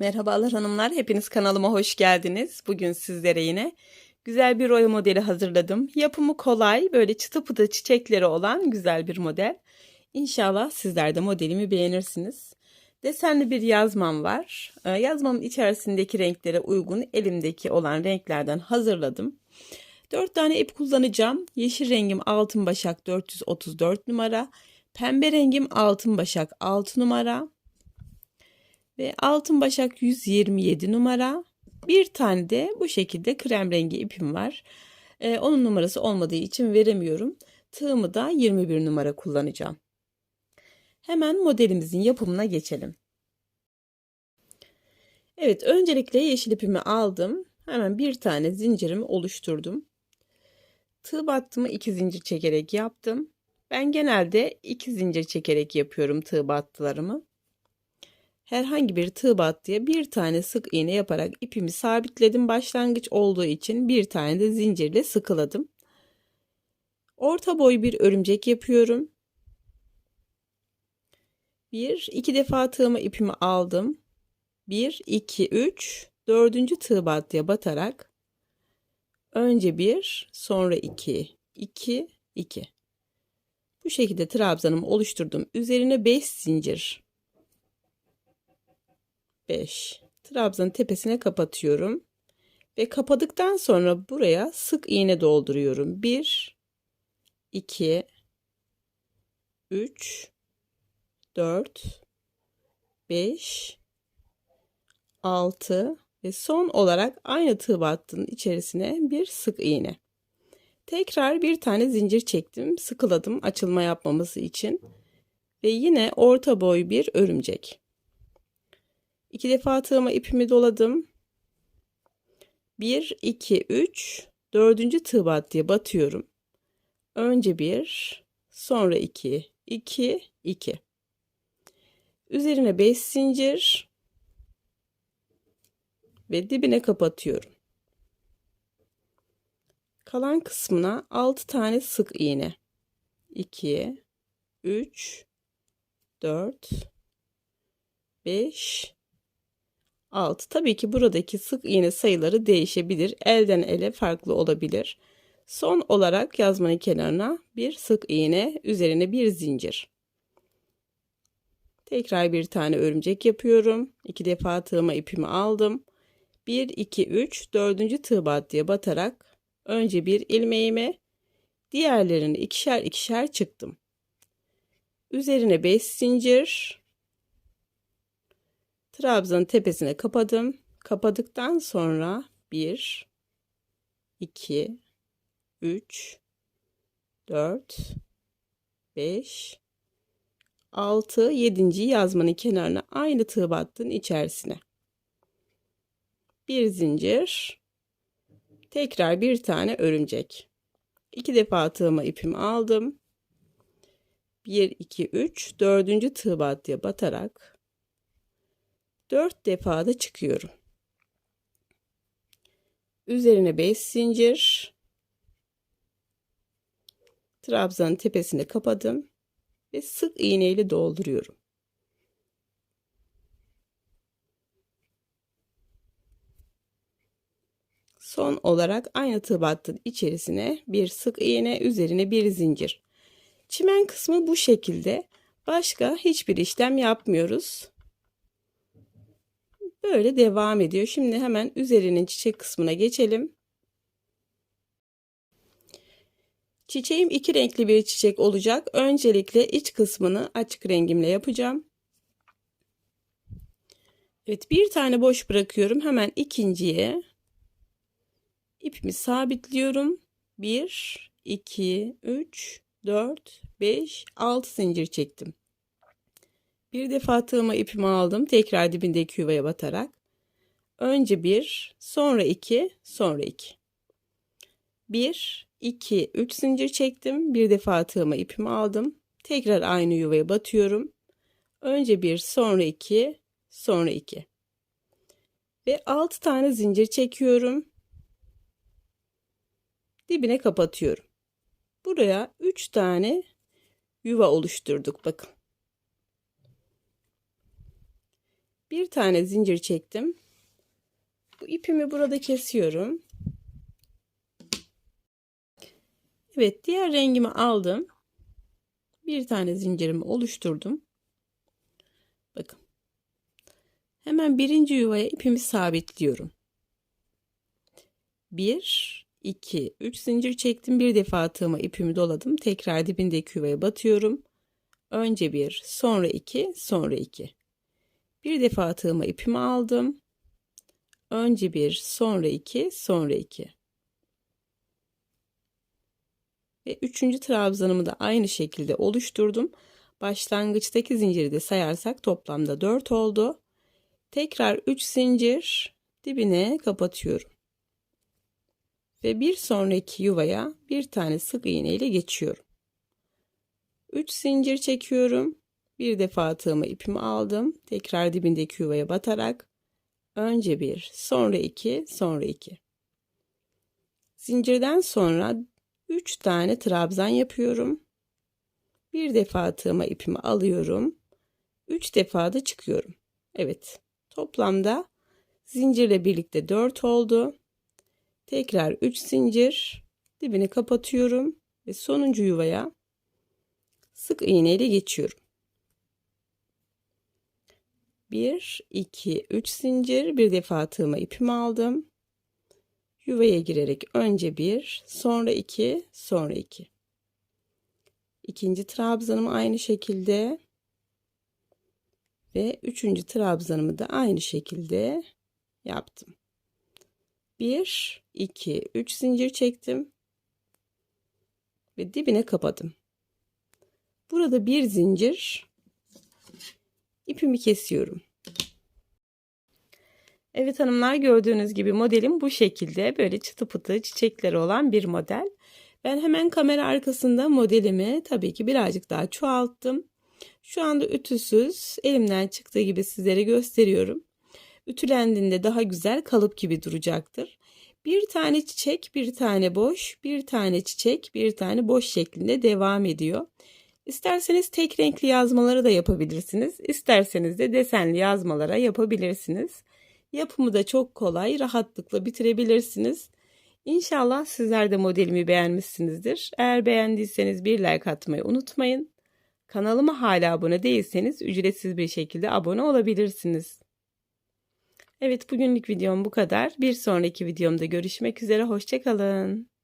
Merhabalar hanımlar, hepiniz kanalıma hoş geldiniz. Bugün sizlere yine güzel bir oya modeli hazırladım. Yapımı kolay, böyle çıtı pıtı çiçekleri olan güzel bir model. İnşallah sizler de modelimi beğenirsiniz. Desenli bir yazmam var. Ee, Yazmamın içerisindeki renklere uygun elimdeki olan renklerden hazırladım. 4 tane ip kullanacağım. Yeşil rengim altın başak 434 numara. Pembe rengim altın başak 6 numara. Ve altın başak 127 numara. Bir tane de bu şekilde krem rengi ipim var. Ee, onun numarası olmadığı için veremiyorum. Tığımı da 21 numara kullanacağım. Hemen modelimizin yapımına geçelim. Evet öncelikle yeşil ipimi aldım. Hemen bir tane zincirimi oluşturdum. Tığ battımı iki zincir çekerek yaptım. Ben genelde iki zincir çekerek yapıyorum tığ battılarımı herhangi bir tığ battıya bir tane sık iğne yaparak ipimi sabitledim. Başlangıç olduğu için bir tane de zincirle sıkıladım. Orta boy bir örümcek yapıyorum. Bir, iki defa tığımı ipimi aldım. Bir, iki, üç, dördüncü tığ battıya batarak önce bir, sonra iki, iki, iki. Bu şekilde trabzanımı oluşturdum. Üzerine beş zincir 5. Trabzanın tepesine kapatıyorum. Ve kapadıktan sonra buraya sık iğne dolduruyorum. 1 2 3 4 5 6 ve son olarak aynı tığ battının içerisine bir sık iğne. Tekrar bir tane zincir çektim, sıkıladım açılma yapmaması için ve yine orta boy bir örümcek. İki defa tığıma ipimi doladım. 1, 2, 3, dördüncü tığ battıya batıyorum. Önce 1, sonra 2, 2, 2. Üzerine 5 zincir ve dibine kapatıyorum. Kalan kısmına 6 tane sık iğne. 2, 3, 4, 5, 6. Tabii ki buradaki sık iğne sayıları değişebilir. Elden ele farklı olabilir. Son olarak yazmanın kenarına bir sık iğne, üzerine bir zincir. Tekrar bir tane örümcek yapıyorum. İki defa tığıma ipimi aldım. 1 2 3 4. tığ battıya batarak önce bir ilmeğime diğerlerini ikişer ikişer çıktım. Üzerine 5 zincir Trabzanın tepesine kapadım. Kapadıktan sonra 1 2 3 4 5 6 7. yazmanın kenarına aynı tığ battın içerisine. Bir zincir. Tekrar bir tane örümcek. İki defa tığıma ipimi aldım. 1 2 3 4. tığ battıya batarak 4 defa da çıkıyorum. Üzerine 5 zincir. Trabzanın tepesine kapadım ve sık iğne ile dolduruyorum. Son olarak aynı tığ içerisine bir sık iğne üzerine bir zincir. Çimen kısmı bu şekilde. Başka hiçbir işlem yapmıyoruz. Böyle devam ediyor. Şimdi hemen üzerinin çiçek kısmına geçelim. Çiçeğim iki renkli bir çiçek olacak. Öncelikle iç kısmını açık rengimle yapacağım. Evet bir tane boş bırakıyorum. Hemen ikinciye ipimi sabitliyorum. 1, 2, 3, 4, 5, 6 zincir çektim. Bir defa tığıma ipimi aldım. Tekrar dibindeki yuvaya batarak. Önce bir, sonra iki, sonra iki. Bir, iki, üç zincir çektim. Bir defa tığıma ipimi aldım. Tekrar aynı yuvaya batıyorum. Önce bir, sonra iki, sonra iki. Ve altı tane zincir çekiyorum. Dibine kapatıyorum. Buraya üç tane yuva oluşturduk bakın. Bir tane zincir çektim. Bu ipimi burada kesiyorum. Evet, diğer rengimi aldım. Bir tane zincirimi oluşturdum. Bakın. Hemen birinci yuvaya ipimi sabitliyorum. 1 2 3 zincir çektim. Bir defa tığıma ipimi doladım. Tekrar dibindeki yuvaya batıyorum. Önce bir, sonra iki, sonra iki. Bir defa tığıma ipimi aldım. Önce bir, sonra iki, sonra iki. Ve üçüncü trabzanımı da aynı şekilde oluşturdum. Başlangıçtaki zinciri de sayarsak toplamda 4 oldu. Tekrar 3 zincir dibine kapatıyorum. Ve bir sonraki yuvaya bir tane sık iğne ile geçiyorum. 3 zincir çekiyorum. Bir defa tığıma ipimi aldım. Tekrar dibindeki yuvaya batarak önce bir, sonra iki, sonra iki. Zincirden sonra 3 tane trabzan yapıyorum. Bir defa tığıma ipimi alıyorum. 3 defa da çıkıyorum. Evet. Toplamda zincirle birlikte 4 oldu. Tekrar 3 zincir dibini kapatıyorum ve sonuncu yuvaya sık iğne ile geçiyorum. 1 2 3 zincir bir defa tığıma ipimi aldım. Yuvaya girerek önce 1, sonra 2, sonra 2. İkinci trabzanımı aynı şekilde ve üçüncü trabzanımı da aynı şekilde yaptım. 1 2 3 zincir çektim ve dibine kapadım. Burada bir zincir ipimi kesiyorum. Evet hanımlar gördüğünüz gibi modelim bu şekilde böyle çıtı pıtı çiçekleri olan bir model. Ben hemen kamera arkasında modelimi tabii ki birazcık daha çoğalttım. Şu anda ütüsüz elimden çıktığı gibi sizlere gösteriyorum. Ütülendiğinde daha güzel kalıp gibi duracaktır. Bir tane çiçek, bir tane boş, bir tane çiçek, bir tane boş şeklinde devam ediyor. İsterseniz tek renkli yazmaları da yapabilirsiniz. İsterseniz de desenli yazmalara yapabilirsiniz. Yapımı da çok kolay, rahatlıkla bitirebilirsiniz. İnşallah sizler de modelimi beğenmişsinizdir. Eğer beğendiyseniz bir like atmayı unutmayın. Kanalıma hala abone değilseniz ücretsiz bir şekilde abone olabilirsiniz. Evet bugünlük videom bu kadar. Bir sonraki videomda görüşmek üzere. Hoşçakalın.